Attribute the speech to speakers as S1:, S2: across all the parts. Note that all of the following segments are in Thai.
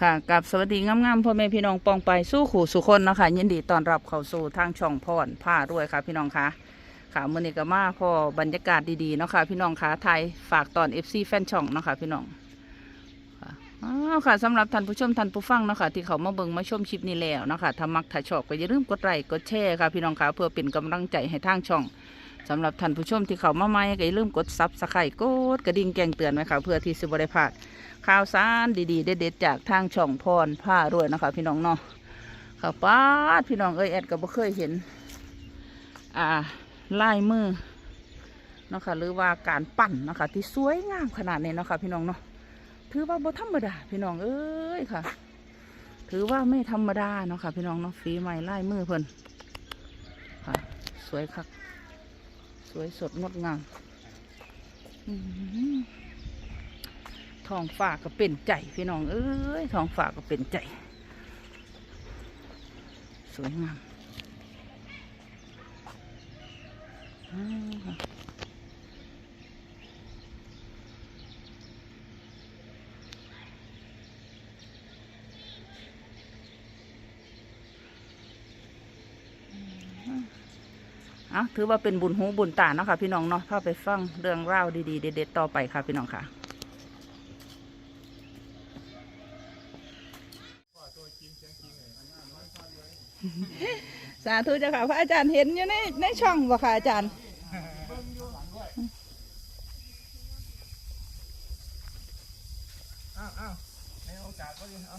S1: ค่ะกับสวัสดีงามๆพ่อแม่พี่น้องปองไปสู้ขู่สุคนเนาะคะยินดีต้อนรับเข้าสู่ทางช่องพรผ้าด้วยค่ะ พี่น้องคะค่ะมือนี้ก็มาพอบรรยากาศดีๆเนาะค่ะ พี่น้องคะไทยฝากตอน FC แฟนช่องเนาะค่ะพี่น้องค่ะอ้าวค่ะสำหรับท่านผู้ชมท่านผู้ฟังเนาะค่ะที่เขามาเบิ่งมาชมคลิปนี้แล้วเนาะค่ะถ้ามักถ้าชอบก็อย่าลืมกดไลค์กดแชร์ค่ะพี่น้องคะเพื่อเป็นกำลังใจให้ทางช่อง สำหรับท่านผู้ชมที่เข้ามาใหม่ก็อย่าลืมกดซับสไครต์กดกระดิ่งแจ้งเตือนไว้ค่ะเพื่อที่สิบได้พลาดข่าวสารดีๆ เด็ดๆจากทางช่องพรผ้ารวยนะคะ พี่น้องเนาะค่ะป้าดพี่น้องเอ้ยแอดก็บ่เคยเห็น อ่าลายมือเนาะค่ะหรือว่าการปั้นเนาะค่ะที่สวยงามขนาดนี้เนาะค่ะพี่น้องเนาะถือว่าบ่ธรรมดาพี่น้องเอ้ยค่ะ ถือว่าไม่ธรรมดาเนาะค่ะพี่น้องเนาะฝีไม้ลายมือเพิ่นค่ะ สวยคัก สวยสดงดงามทองฝาก็เป็นใจพี่น้อง เอ้ยทองฝาก็เป็นใจ สวยงาม อ่าเอาถือว่าเป็นบุญหูบุญตาเนาะค่ะ พี่น้องเนาะถ้าไปฟังเรื่องราวดีๆเด็ดๆต่อไปค่ะ พี่น้องค่ะสาธุเจ้าค่ะพระอาจารย์เห็นอยู่ในในช่องบ่ค่ะอาจารย์
S2: อ้าวอ้าวในโอกาสก็ดีเอา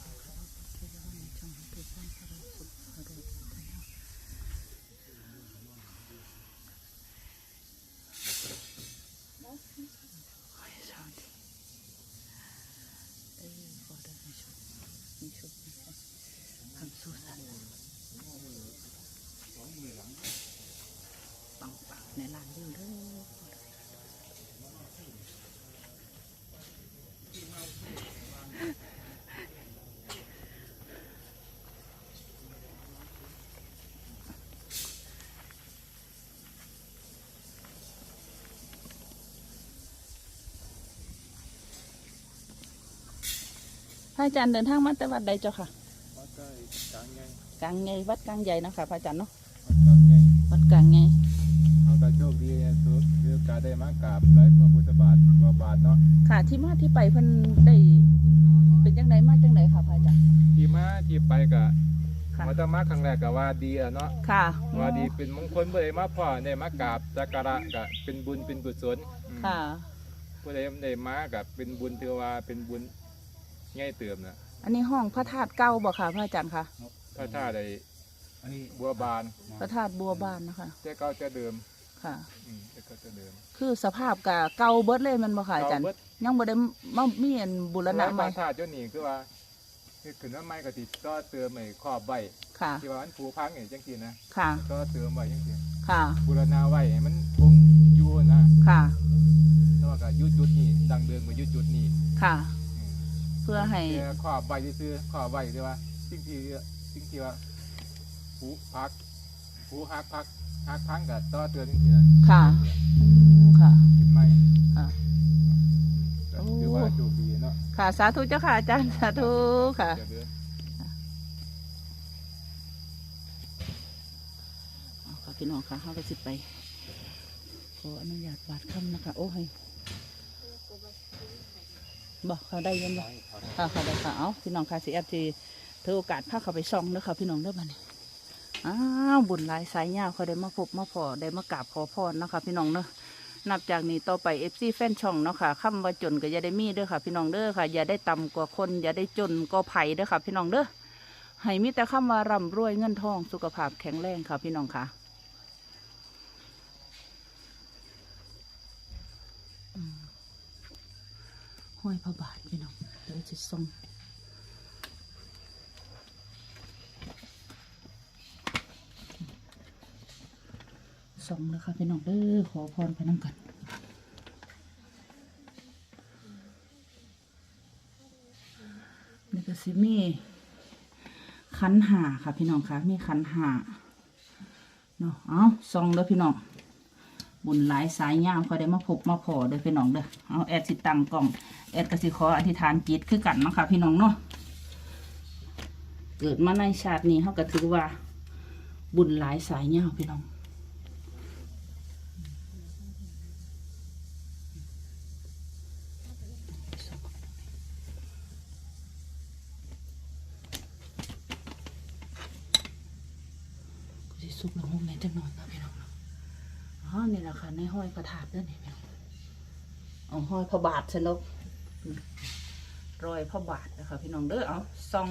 S2: งปัง
S1: ในร้านยิ่งเด้อพระอาจารย์เดินทางมาแต่วัดใดเจ้าค่ะ
S2: วัดใกล้กลางไง
S1: กลางไงวัดกลางใหญ่เนาะคะพระอาจารย์เนาะ
S2: วัดกลางไง
S1: ได้
S2: มากราบไร้พระพุทธบาทพระบาทเนาะ
S1: ค่ะ ที่มาที่ไปเพิ่นได้เป็นจังไดมาจังไดค่ะพระอาจารย์
S2: ที่มาที่ไปก็
S1: ค่ะ
S2: มาตมาครั้งแรกก็ว่าดีอะเนาะ
S1: ค่ะ
S2: ว่าดีเป็นมงคลผู้ใดมาพ่อได้มากราบสักการะก็เป็นบุญเป็นกุศลอืม
S1: ค่ะ
S2: ผู้ใดได้มาก็เป็นบุญถือว่าเป็นบุญง่ายเติมนะ
S1: อันนี้ห้องพระธาตุเก่าบ่ค่ะพระอาจารย์คะ
S2: ถ้าถ้าได้
S3: อันนี้
S2: บัวบาน
S1: พระธาตุบัวบานนะคะ
S2: เจ้าเก่าเจ้าเดิม
S1: ค่ะ
S2: อืมเจ้าเก่าเจ้าเดิม
S1: คือสภาพกะเก่าเบิดเลยแมันบ่ค่ะอาจารย์
S2: เก่เบิด
S1: ยังบ่ได้มามีอันบูรณะ
S2: แล้ว
S1: ใหม่
S2: พระธาตุเจ้านี่คือว่าคือขึ้นว่าไม้กติดก็เติมไอ้ขอบใบ
S1: ค่ะ
S2: ที่ว่ามันผูพังอย่างจังซี่นะ
S1: ค่ะ
S2: ก็เติมไว้จังซี่
S1: ค่ะ
S2: บูรณาไว้ให้มันคงอยู่นะ
S1: ค่ะ
S2: แต่ว่าก็อยู่จุดนี้ดังเดิมก็อยู่จุดนี้
S1: ค่ะ
S2: อืม
S1: เพื่อให้
S2: แต่ขอบใบซื่อๆขอบใบที่ว่าสิ่งที่สิ่งที่ว่าผูพักผูหักพัก หักพังก็ต่อเตือนจังซี่นะ
S1: ค่ะอืมค่ะ
S2: ขึ้นไหม
S1: ค่ะ
S2: ก็
S1: โอ้
S2: ถือว่าโชคดีเนาะ
S1: ค่ะ สาธุเจ้าค่ะอาจารย์สาธุค่ะ
S2: เดี๋ยวเด้อ
S1: เอาค่ะพี่น้องค่ะเฮาก็สิไปขออนุญาตวาดคำนะคะ โอ้ยบอกเขาได้ยังบ่ค่ะค่ะได้ค่ะเอาพี่น้องค่ะสิแอดทีถือโอกาสพาเขาไปส่องเด้อค่ะพี่น้องเด้อบัดนี้ อ้าวบุญหลายสายยาวเขาได้มาพบมาพอได้มากราบขอพรนะคะพี่น้องเนาะนับจากนี้ต่อไปเอฟซีแฟนช่องเนาะค่ะคำว่าจนก็อย่าได้มีเด้อค่ะ พี่น้องเด้อค่ะ อย่าได้ต่ำกว่าคน อย่าได้จนก็ไผ่เด้อค่ะ พี่น้องเด้อให้มีแต่คำว่าร่ำรวยเงินทองสุขภาพแข็งแรงค่ะ พี่น้องค่ะห้อยพระบาทพี่น้องเดี๋ยวจะส่ง ส่งแล้วค่ะพี่น้องเด้อขอพรไปน้ำกันนี่ก็สิมีขันหาค่ะพี่น้องคะมีขันหาเนาะเอาซองเด้อพี่น้องบุญหลายสายยามเขาได้มาพบมาพอเด้อพี่น้องเด้อเอาแอดสิตังกล่องแอดกสิขออธิษฐานจิตคือกันนะคะพี่น้องเนาะเกิดมาในชาตินี้เขาก็ถือว่าบุญหลายสายยาวพี่น้อง ก็ สิสุกละมุมในจังหน่อยนะพี่น้องเนาะอ๋อนี่แหละค่ะในห้อยกระถาตุเด้อนี่พี่น้องเอาห้อยพระบาทชนกรอยพระบาทนะคะพี่น้องเด้อเอาซอง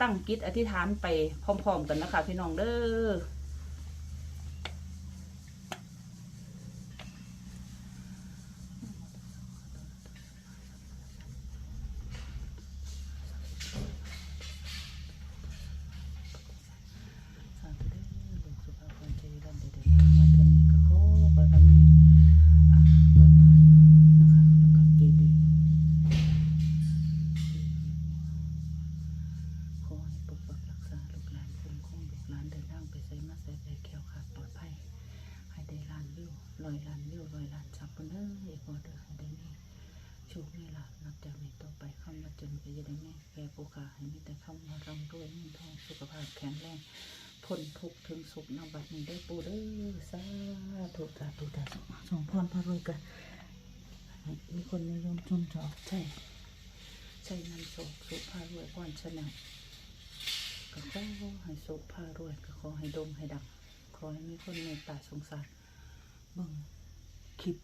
S1: ตั้งกิจอธิษฐานไปพร้อม ๆ กันนะคะพี่น้องเด้อำว่าจนก็จะได้แม่แก่ผู้ขาให้มีแต่คำว่าร่ำรวยเงินทองสุขภาพแข็งแรงพ้นทุกข์ถึงสุขนำบัดนี้ได้อปู่เด้อสาธุสาธุสาธุส่งพรพระรวยกันให้มีคนนิยมชมชอบใช่ใช้นำโศกสุภารวยพรชนะก็ขอให้สุขพารวยก็ขอให้ดงให้ดังขอให้มีคนเมตตาสงสารเบิ่งคลิป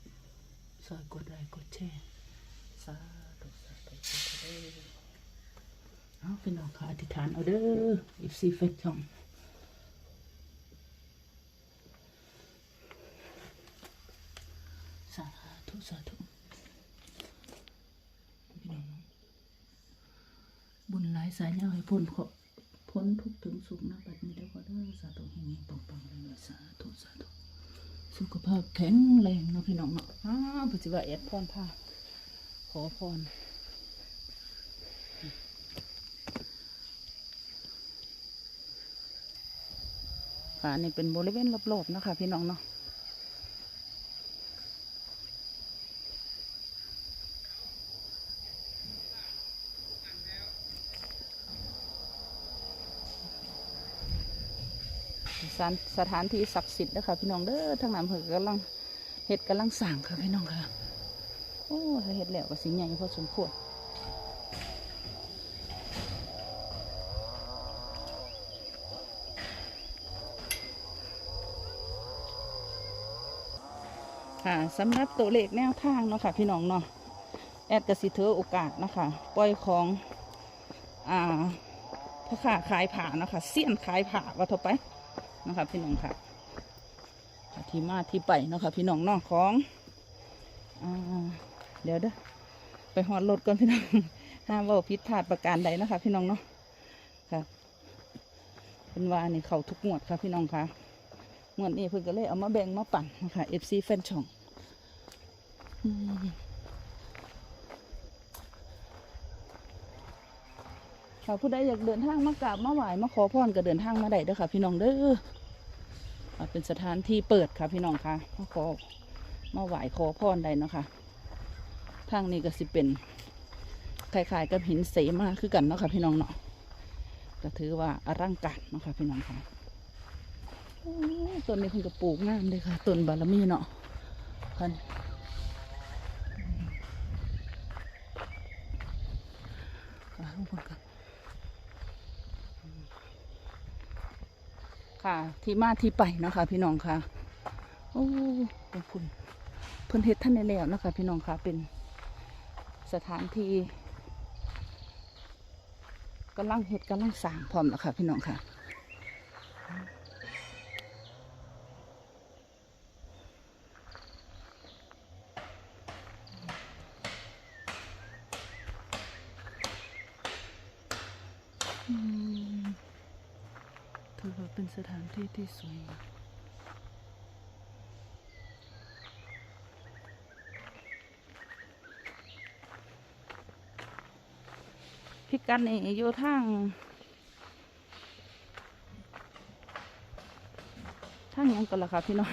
S1: ซอยกดไลค์กดแชร์สาธุสาธุสาธุ เอาพี่น้องค่ะอธิษฐานเอาเด้ออีฟซีเฟซช่องสาธุสาธุพี่น้องบุญหลายสายยาให้พ้นขอพ้นทุกถึงสุขนะบัดนี้แล้วก็ได้สาธุแห่งนี้ปังปังเลยสาธุสาธุสุขภาพแข็งแรงนะพี่น้องเนาะอ้าวปฏิบัติแอดพรผ้าขอพร ค่ะนี่เป็นบริเวณรอบๆนะคะพี่น้องเนาะสถานสถานที่ศักดิ์สิทธิ์นะคะพี่น้องเด้อทางนั้นเพิ่นกำลังเฮ็ดกำลังสร้างค่ะพี่น้องค่ะ โอ้เฮ็ดแล้วก็สิใหญ่พอสมควร ค่ะสำหรับตัวเลขแนวทางเนาะค่ะพี่น้องเนาะแอดกระสิเธอโอกาสเนาะคะปล่อยของอ่าพ่อค้าขายผ่าเนาะคะเสี้ยนขายผ่าว่าท่าไปนะคะพี่น้องค่ะที่มาที่ไปเนาะคะพี่น้องเนอกของอ่าเดี๋ยวเด้อไปหอดรถก่อนพี่น้องห้ามว่าพิษพลาดประการใดนะคะพี่น้องเนาะค่ะเป็นว่านี่เขาทุกงวดค่ะพี่น้องค่ะ งวดนี้เพิ่นก็เลยเอามาแบ่งมาปั่นนะคะเอฟซีแฟนช่องค่ะผู้ใดอยากเดินทางมากราบมาไหว้มาขอพรก็เดินทางมาได้เด้อค่ะ พี่น้องเด้อเป็นสถานที่เปิดค่ะ พี่น้องค่ะมาขอมาไหว้ขอพรได้เนาะค่ะทางนี้ก็สิเป็นคล้ายๆกับหินเสมาคือกันเนาะค่ะพี่น้องเนาะก็ถือว่าอลังการเนาะค่ะพี่น้องค่ะ ต้นนี้เพิ่นก็ปลูกงามเลยค่ะต้นบารมีเนาะคันค่ะทุกคนค่ะค่ะ ที่มาที่ไปเนาะคะพี่น้องค่ะ โอ้ขอบคุณพิ่นเฮ็ดท่านได้แล้วนะคะพี่น้องค่ะเป็นสถานที่กำลังเฮ็ดกำลังสร้างพร้อมแล้วค่ะพี่น้องค่ะ อืมถือว่าเป็นสถาน ที่สวยงพิกัดนี่อยู่ทางทางยังกันละค่ะพี่น้อง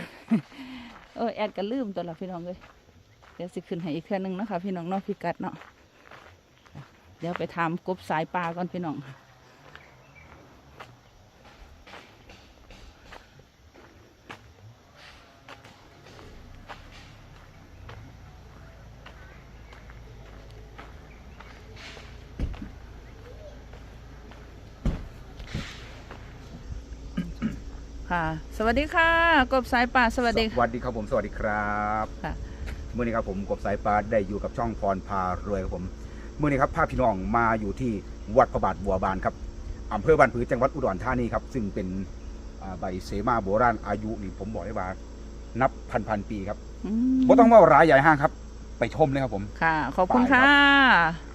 S1: เออแอดก็ลืมตัวละพี่น้องเลยเดี๋ยวสิขึ้นให้อีกเทื่อนึงนะคะพี่น้องเนาะพิกัดเนาะ เดี๋ยวไปถามกบสายปลาก่อนพี่น้อง ค่ะ สวัสดีค่ะ กบสายป่าสวัสดี
S3: สวัสดีครับผมสวัสดีครับ
S1: ค่ะ
S3: เมื่อนี้ครับผมกบสายปลาได้อยู่กับช่องพรพารวยครับผมเมื่อนี้ครับภาพพี่น้องมาอยู่ที่วัดพระบาทบัวบานครับอำเภอบ้านผือจังหวัดอุดรธานีครับซึ่งเป็นอ่าใบเสมาโบราณอายุนี่ผมบอกได้ว่านับพันพันๆปีครับ
S1: อืม
S3: บ่ต้องเว่าร้ายใหญ่ห้างครับ ไปชมเลยครับผม
S1: ค่ะ ขอบคุณ
S3: ไปครั
S1: ค่ะ